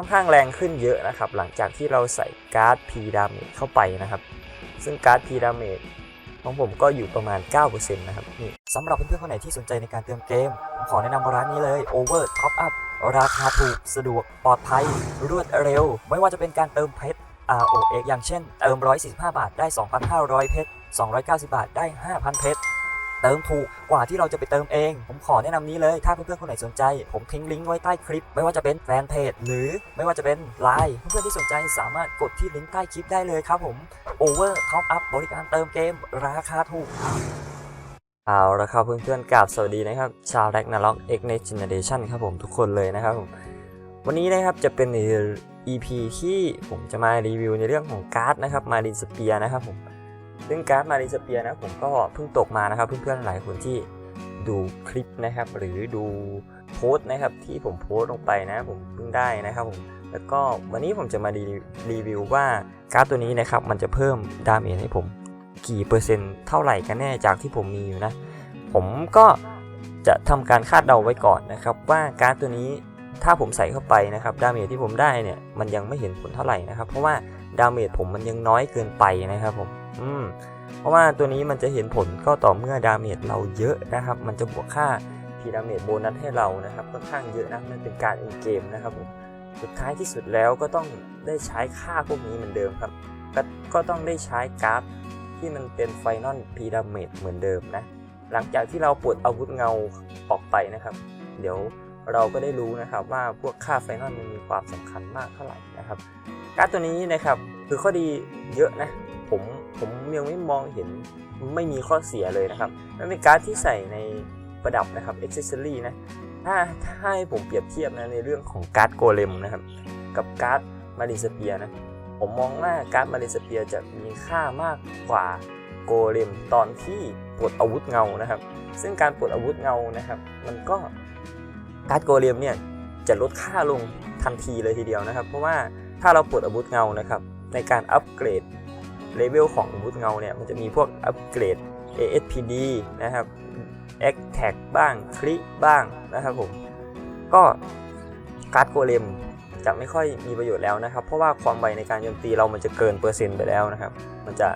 ค่อนข้างแรงขึ้นเยอะนะครับ หลังจากที่เราใส่การ์ด P ดาเมจเข้าไปนะครับ ซึ่งการ์ด P ดาเมจของผมก็อยู่ประมาณ 9%นะครับนี่สำหรับเพื่อนๆคนไหนที่สนใจในการเติมเกม ผมขอแนะนำร้านนี้เลย Over Top Up ราคาถูกสะดวกปลอดภัย รวดเร็ว ไม่ว่าจะเป็นการเติมเพชร ROX อย่างเช่น เติม 145 บาทได้ 2,500 เพชร 290 บาทได้ 5,000 เพชร เติมถูกกว่าที่เราจะไปเติมเอง ผมขอแนะนำนี้เลย ถ้าเพื่อนๆคนไหนสนใจ ผมทิ้งลิงก์ไว้ใต้คลิป ไม่ว่าจะเป็นแฟนเพจหรือไม่ว่าจะเป็นไลน์เพื่อนๆที่สนใจสามารถกดที่ลิงก์ใต้คลิปได้เลยครับผม Over Top Up บริการเติมเกมราคาถูกเอาละครับเพื่อนๆกราบสวัสดีนะครับ ชาว Ragnarok X Next Generation ครับผมทุกคนเลยนะครับผมวันนี้นะครับจะเป็น EP ที่ผมจะมารีวิวในเรื่องของการ์ดนะครับมารินสเปียนะครับผม ซึ่งการ์ดมาริสเปียนะผมก็เพิ่งตกมานะครับ เพื่อนๆหลายคนที่ดูคลิปนะครับ หรือดูโพสต์นะครับที่ผมโพสต์ลงไปนะ ผมเพิ่งได้นะครับผมแล้วก็วันนี้ผมจะมารีรีวิวว่าการ์ดตัวนี้นะครับ มันจะเพิ่มดาเมจให้ผมกี่เปอร์เซ็นต์เท่าไหร่กันแน่จากที่ผมมีอยู่นะ ผมก็จะทำการคาดเดาไว้ก่อนนะครับ ว่าการ์ดตัวนี้ถ้าผมใส่เข้าไปนะครับดาเมจที่ผมได้เนี่ยมันยังไม่เห็นผลเท่าไหร่นะครับ เพราะว่าดาเมจผมมันยังน้อยเกินไปนะครับผม อืมเพราะว่าตัวนี้มันจะเห็นผลก็ต่อเมื่อดาเมจเราเยอะนะครับ มันจะบวกค่าพีดาเมจโบนัสให้เรานะครับค่อนข้างเยอะนะมันเป็นการอินเกมนะครับผมสุดท้ายที่สุดแล้วก็ต้องได้ใช้ค่าพวกนี้เหมือนเดิมครับก็ก็ต้องได้ใช้การ์ดที่มันเป็นไฟนอลพีดาเมจเหมือนเดิมนะ หลังจากที่เราปลดอาวุธเงาออกไปนะครับ เดี๋ยวเราก็ได้รู้นะครับว่าพวกค่าไฟนอลมันมีความสำคัญมากเท่าไหร่นะครับ การ์ดตัวนี้นะครับคือข้อดีเยอะนะ ผม ผมยังไม่มองเห็นไม่มีข้อเสียเลยนะครับมันเป็นการ์ดที่ใส่ในประดับนะครับอ็อกเซอรี่นะถ้าถ้าให้ผมเปรียบเทียบนะในเรื่องของการ์ดโกเลมนะครับ กับการ์ดมาริสเปียนะผมมองว่าการ์ดมาริสเปียจะมีค่ามากกว่าโกเลมตอนที่ปลดอาวุธเงานะครับ ซึ่งการปลดอาวุธเงานะครับ มันก็การ์ดโกเลมเนี่ยจะลดค่าลงทันทีเลยทีเดียวนะครับ เพราะว่าถ้าเราปลดอาวุธเงานะครับ ในการอัปเกรด เลเวลของอาวุธเงาเนี่ยมันจะมีพวกอัปเกรด ASPD นะครับ a t t a c บ้างคลิบ้างนะครับผม ก็การ์ดโกเลมจะไม่ค่อยมีประโยชน์แล้วนะครับ เพราะว่าความไวในการโจมตีเรามันจะเกินเปอร์เซ็นต์ไปแล้วนะครับ มันจะ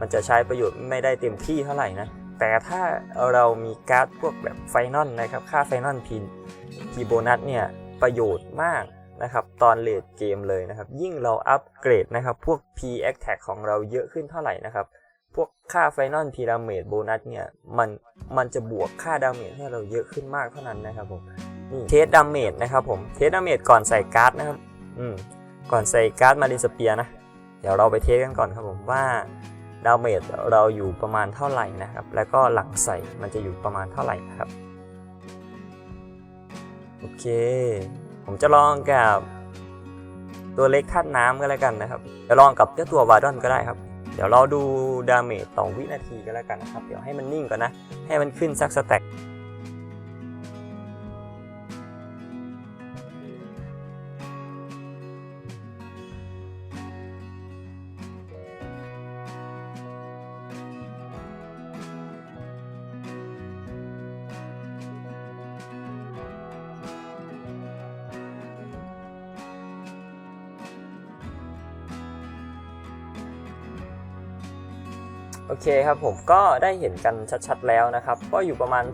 มันจะใช้ประโยชน์ไม่ได้เต็มที่เท่าไหร่นะ แต่ถ้าเรามีการ์ดพวกแบบไฟนอลนะครับ ค่าไฟนอลพีพีโบนัสเนี่ยประโยชน์มาก นะครับตอนเลดเกมเลยนะครับ ยิ่งเราอัปเกรดนะครับ พวก P a t t a c ของเราเยอะขึ้นเท่าไหร่นะครับ พวกค่าไฟนอลพีดาเมจโบนัสเนี่ย มันมันจะบวกค่าดาเมจให้เราเยอะขึ้นมากเท่านั้นนะครับผมนี่เทสดาเมจนะครับผมเทสดาเมจก่อนใส่การ์ดนะครับอืมก่อนใส่การ์ดมาริสเปียนะ เดี๋ยวเราไปเทสกันก่อนครับผมว่าดาเมจเราอยู่ประมาณเท่าไหร่นะครับ แล้วก็หลังใส่มันจะอยู่ประมาณเท่าไหร่นะครับ โอเค ผมจะลองกับตัวเล็กธาตุน้ำก็แล้วกันนะครับจะลองกับเจ้าตัววาดอนก็ได้ครับ เดี๋ยวเราดูดาเมจต่อวินาทีก็แล้วกันนะครับ เดี๋ยวให้มันนิ่งก่อนนะ ให้มันขึ้นสักสแต็ก โอเคครับผมก็ได้เห็นกันชัดๆแล้วนะครับ ก็อยู่ประมาณ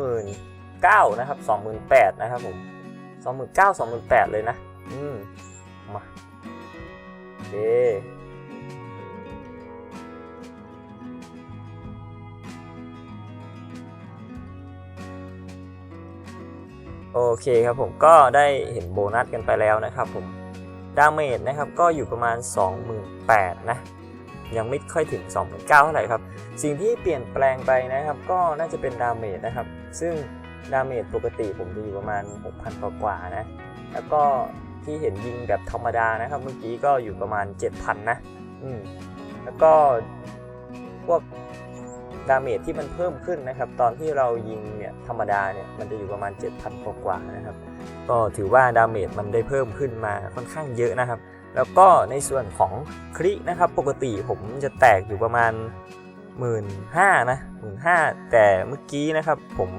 29,000นะครับ28,000นะครับผม29,000 28,000เลยนะ อืมมาโอเคโอเคครับผมก็ได้เห็นโบนัสกันไปแล้วนะครับผมดาเมจนะครับก็อยู่ประมาณ 28,000นะ ยังไม่ค่อยถึง 2.9เท่าไหร่ครับ สิ่งที่เปลี่ยนแปลงไปนะครับ ก็น่าจะเป็นดาเมจนะครับ ซึ่งดาเมจปกติผมจะอยู่ประมาณ 6,000กว่านะ แล้วก็ที่เห็นยิงแบบธรรมดานะครับ เมื่อกี้ก็อยู่ประมาณ 7,000 นะ อืม แล้วก็พวกดาเมจที่มันเพิ่มขึ้นนะครับ ตอนที่เรายิงเนี่ยธรรมดาเนี่ยมันจะอยู่ประมาณ 7,000 กว่านะครับ ก็ถือว่าดาเมจมันได้เพิ่มขึ้นมาค่อนข้างเยอะนะครับ แล้วก็ในส่วนของคลินะครับ ปกติผมจะแตกอยู่ประมาณ 1 5ื่นนะหมื่นห้าแต่เมื่อกี้นะครับผม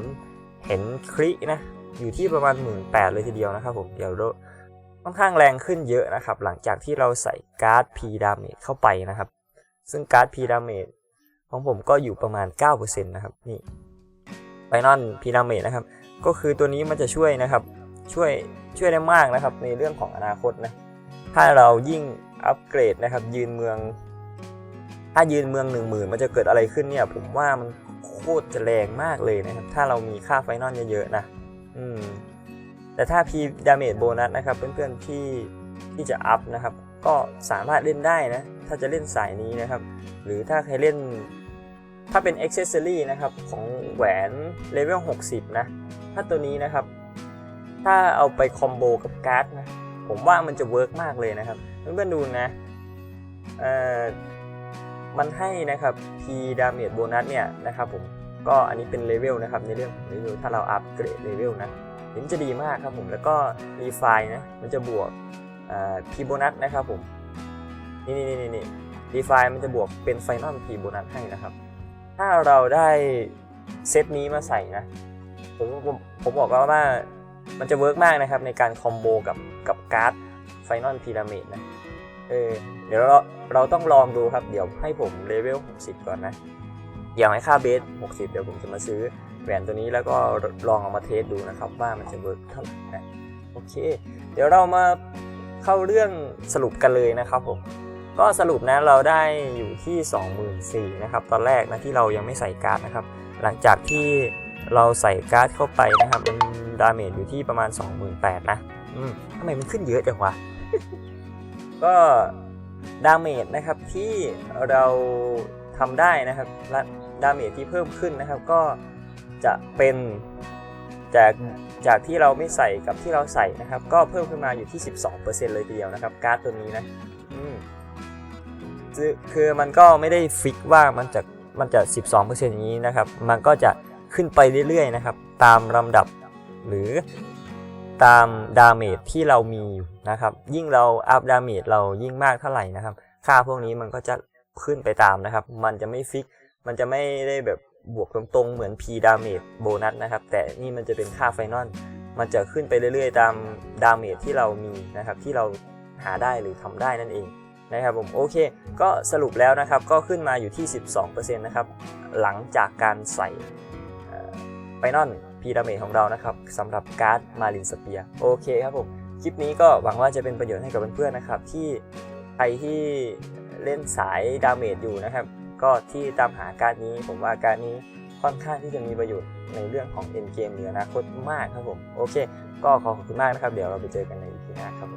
เห็นคลินะอยู่ที่ประมาณ 1 8ื่นเลยทีเดียวนะครับผมเดี๋ยวค่อนข้างแรงขึ้นเยอะนะครับ หลังจากที่เราใส่การ์ด P Damage เข้าไปนะครับ ซึ่งการ์ด P Damage ของผมก็อยู่ประมาณ 9%นะครับนี่ไ i นอน P Damage นะครับ ก็คือตัวนี้มันจะช่วยนะครับ ช่วยช่วยได้มากนะครับ ในเรื่องของอนาคตนะ ถ้าเรายิ่งอัปเกรดนะครับ ยืนเมือง ถ้ายืนเมืองหนึ่งหมื่นมันจะเกิดอะไรขึ้นเนี่ย ผมว่ามันโคตรจะแรงมากเลยนะครับ ถ้าเรามีค่าไฟนอลเยอะๆนะ อืม แต่ถ้า P Damage โบนัสนะครับ เพื่อนๆที่ที่จะอัพนะครับ ก็สามารถเล่นได้นะ ถ้าจะเล่นสายนี้นะครับ หรือถ้าใครเล่น ถ้าเป็น Accessory นะครับ ของแหวนเลเวล60 นะ ถ้าตัวนี้นะครับ ถ้าเอาไปคอมโบกับการ์ดนะ ผมว่ามันจะเวิร์กมากเลยนะครับเพื่อนๆดูนะเอ่อมันให้นะครับ P Damage โบนัสเนี่ยนะครับผมก็อันนี้เป็นเลเวลนะครับในเรื่องของเลเวลถ้าเราอัพเกรดเลเวลนะเห็นจะดีมากครับผมแล้วก็รีไฟนะมันจะบวกเอ่อ P โบนัสนะครับผมนี่นี่นี่นี่รีไฟมันจะบวกเป็นไฟนอล P โบนัสให้นะครับ ถ้าเราได้เซตนี้มาใส่นะผมผมผมบอกว่าว่า มันจะเวิร์กมากนะครับในการคอมโบกับกับการ์ดไฟนอลพีระมิดนะเออเดี๋ยวเราเราต้องลองดูครับ เดี๋ยวให้ผมเลเวล 60 ก่อนนะอย่างให้ค่าเบส 60 เดี๋ยวผมจะมาซื้อแหวนตัวนี้แล้วก็ลองเอามาเทสดูนะครับ ว่ามันจะเวิร์กเท่าไหร่นะโอเค เดี๋ยวเรามาเข้าเรื่องสรุปกันเลยนะครับผมก็สรุปนะเราได้อยู่ที่ 24,000นะครับตอนแรกนะที่เรายังไม่ใส่การ์ดนะครับ หลังจากที่เราใส่การ์ดเข้าไปนะครับมัน ดาเมจอยู่ที่ประมาณ 28,000 นะอืมทำไมมันขึ้นเยอะจังวะ ก็ดาเมจนะครับที่เราทำได้นะครับและดาเมจที่เพิ่มขึ้นนะครับ ก็จะเป็นจากจากที่เราไม่ใส่กับที่เราใส่นะครับ ก็เพิ่มขึ้นมาอยู่ที่ 12%เลยทีเดียวนะครับ การ์ดตัวนี้นะอืมคือมันก็ไม่ได้ฟิกว่ามันจะมันจะ 12%อย่างนี้นะครับ มันก็จะขึ้นไปเรื่อยๆนะครับ ตามลำดับ หรือตามดาเมจที่เรามีนะครับ ยิ่งเราอัพดาเมจเรายิ่งมากเท่าไหร่นะครับ ค่าพวกนี้มันก็จะขึ้นไปตามนะครับ มันจะไม่ฟิก มันจะไม่ได้แบบบวกตรงๆ เหมือน P ดาเมจโบนัสนะครับ แต่นี่มันจะเป็นค่าไฟนอลมันจะขึ้นไปเรื่อยๆ ตามดาเมจที่เรามีนะครับ ที่เราหาได้หรือทำได้นั่นเองนะครับผมโอเค ก็สรุปแล้วนะครับก็ขึ้นมาอยู่ที่ 12%นะครับหลังจากการใส่ไฟนอล พีดาเมจของเรานะครับสำหรับการ์ดมารินสเปียโอเคครับผม คลิปนี้ก็หวังว่าจะเป็นประโยชน์ให้กับเพื่อนๆนะครับ ที่ใครที่เล่นสายดาเมจอยู่นะครับ ก็ที่ตามหาการ์ดนี้ ผมว่าการ์ดนี้ค่อนข้างที่จะมีประโยชน์ในเรื่องของเอ็นเกมหรืออนาคตมากครับผม โอเค ก็ขอขอบคุณมากนะครับ เดี๋ยวเราไปเจอกันในอีพีหน้าครับผม